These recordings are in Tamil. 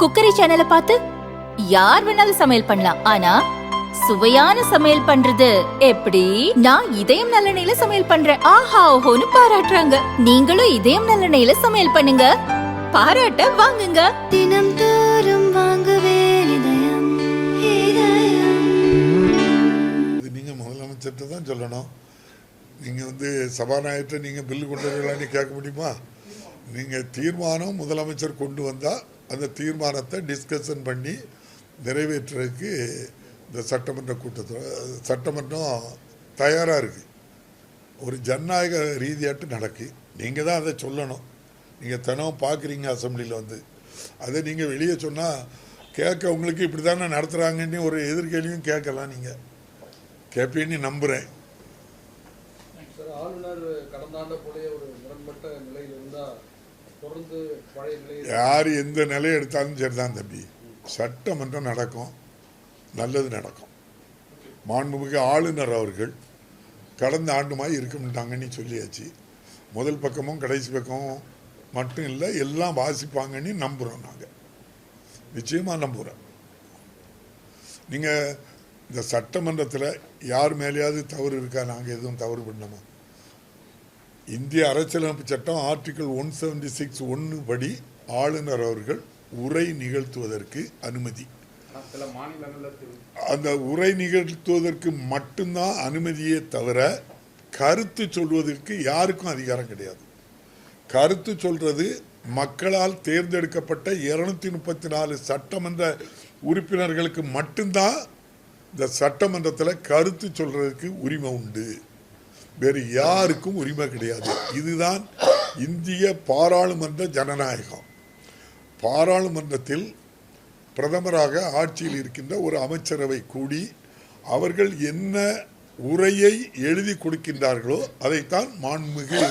குக்கரி சேனலை பார்த்து யார் வேணாலும் சமையல் பண்ணலாம். ஆனா சுவையான சமையல் பண்றது எப்படி? நான் இதயம் நல்லெண்ணெயில சமையல் பண்றேன். ஆஹா ஓஹோன்னு பாராட்டுறாங்க. நீங்களும் இதயம் நல்லெண்ணெயில சமையல் பண்ணுங்க. பாராட்ட வாங்குங்க. தினம் தோறும் வாங்குவே இதயம் இதயம். இது நீங்கள் முதலமைச்சர்கிட்ட தான் சொல்லணும். நீங்கள் வந்து சபாநாயகர்கிட்ட நீங்கள் பில்லு கொண்டு வரலான்னு கேட்க முடியுமா? நீங்கள் தீர்மானம் முதலமைச்சர் கொண்டு வந்தால் அந்த தீர்மானத்தை டிஸ்கஷன் பண்ணி நிறைவேற்றுறதுக்கு இந்த சட்டமன்ற கூட்டத்தில் சட்டமன்றம் தயாராக இருக்குது ஒரு ஜனநாயக ரீதியாட்டு நடக்கு. நீங்கள் தான் அதை சொல்லணும். நீங்கள் தினம் பார்க்குறீங்க அசம்பிளியில் வந்து. அதை நீங்கள் வெளியே சொன்னால் கேட்க உங்களுக்கு இப்படி தானே நடத்துகிறாங்கன்னு ஒரு எதிர்கேள்வியும் கேட்கலாம் நீங்கள் கேட்பீன்னு நம்புகிறேன் ஆளுநர் கடந்த ஆண்டை போலே ஒரு முரண்பட்ட நிலையில் இருந்தால் யார் எந்த நிலை எடுத்தாலும் சரிதான் தம்பி. சட்டமன்றம் நடக்கும் நல்லது நடக்கும். மாண்புமிகு ஆளுநர் அவர்கள் கடந்த ஆண்டுமாய் இருக்கமாட்டாங்கன்னு சொல்லியாச்சு. முதல் பக்கமும் கடைசி பக்கமும் மட்டும் இல்லை எல்லாம் வாசிப்பாங்கன்னு நம்புகிறோம் நாங்கள் நிச்சயமாக நம்புகிறோம் நீங்கள் இந்த சட்டமன்றத்தில் யார் மேலேயாவது தவறு இருக்கா? நாங்கள் எதுவும் தவறு பண்ணோமா இந்திய அரசியலமைப்பு சட்டம் ஆர்டிகல் ஒன் செவன்டி சிக்ஸ் ஒன்று படி ஆளுநர் அவர்கள் உரை நிகழ்த்துவதற்கு அனுமதி. அந்த உரை நிகழ்த்துவதற்கு மட்டும்தான் அனுமதியே தவிர கருத்து சொல்வதற்கு யாருக்கும் அதிகாரம் கிடையாது. கருத்து சொல்றது மக்களால் தேர்ந்தெடுக்கப்பட்ட இருநூத்தி முப்பத்தி நாலு சட்டமன்ற உறுப்பினர்களுக்கு மட்டும்தான் இந்த சட்டமன்றத்தில் கருத்து சொல்றதுக்கு உரிமை உண்டு. வேறு யாருக்கும் உரிமை கிடையாது. இதுதான் இந்திய பாராளுமன்ற ஜனநாயகம். பாராளுமன்றத்தில் பிரதமராக ஆட்சியில் இருக்கின்ற ஒரு அமைச்சரவை கூடி அவர்கள் என்ன உரையை எழுதி கொடுக்கின்றார்களோ அதைத்தான் மாண்புமிகு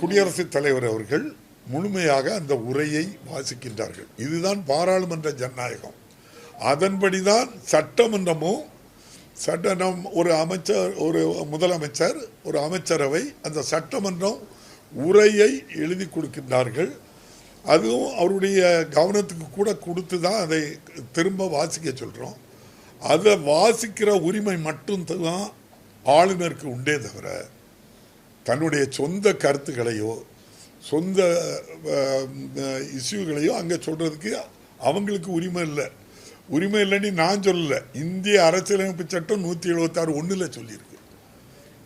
குடியரசுத் தலைவர் அவர்கள் முழுமையாக அந்த உரையை வாசிக்கின்றார்கள். இதுதான் பாராளுமன்ற ஜனநாயகம். அதன்படிதான் சட்டமன்றமும் சட்டம் ஒரு அமைச்சர் ஒரு முதலமைச்சர் ஒரு அமைச்சரவை அந்த சட்டமன்றம் உரையை எழுதி கொடுக்கின்றார்கள். அதுவும் அவருடைய கவனத்துக்கு கூட கொடுத்து தான் அதை திரும்ப வாசிக்க சொல்கிறோம் அதை வாசிக்கிற உரிமை மட்டும்தான் ஆளுநருக்கு உண்டே தவிர தன்னுடைய சொந்த கருத்துக்களையோ சொந்த இஷ்யூகளையோ அங்கே சொல்கிறதுக்கு அவங்களுக்கு உரிமை இல்லை. உரிமை இல்லைன்னு நான் சொல்லலை. இந்திய அரசியலமைப்பு சட்டம் நூற்றி எழுபத்தாறு ஒன்றில் சொல்லியிருக்கு.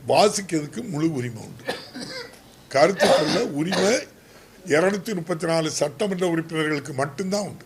வாசிக்கிறதுக்கு முழு உரிமை உண்டு. கருத்து சொல்ல உரிமை இரநூத்தி முப்பத்தி நாலு சட்டமன்ற உறுப்பினர்களுக்கு மட்டும்தான் உண்டு.